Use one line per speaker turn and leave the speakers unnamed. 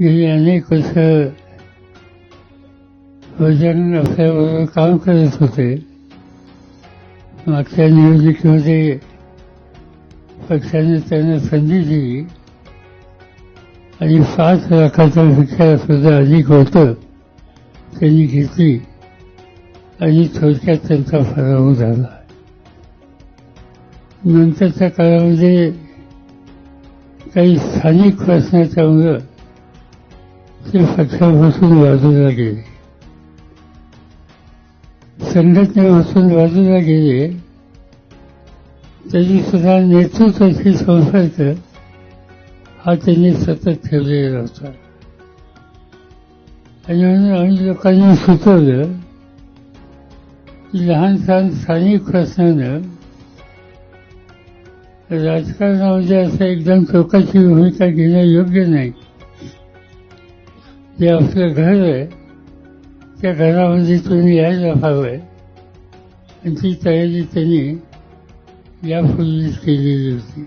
गेली अनेक वर्ष वजन आपल्याबरोबर काम करत होते मागच्या निवडणुकीमध्ये पक्षाने त्यांना संधी दिली. आणि पाच लाखाच्या पेक्षा सुद्धा अधिक होतं त्यांनी घेतली. आणि थोडक्यात त्यांचा फराव झाला. नंतरच्या काळामध्ये काही स्थानिक प्रश्नाच्यामुळं ती पक्षापासून बाजूला गेले संघटनेपासून बाजूला गेले तरी सुद्धा नेतृत्वाशी संपर्क हा त्यांनी सतत ठेवलेला होता. आणि म्हणून आम्ही लोकांनी सुचवलं की लहान सहान स्थानिक प्रश्नानं राजकारणामध्ये असं एकदम टोकाची भूमिका घेणं योग्य नाही. जे आपलं घर आहे त्या घरामध्ये तुम्ही यायला हवंय आणि ती तयारी त्यांनी यापूर्वीच केलेली होती.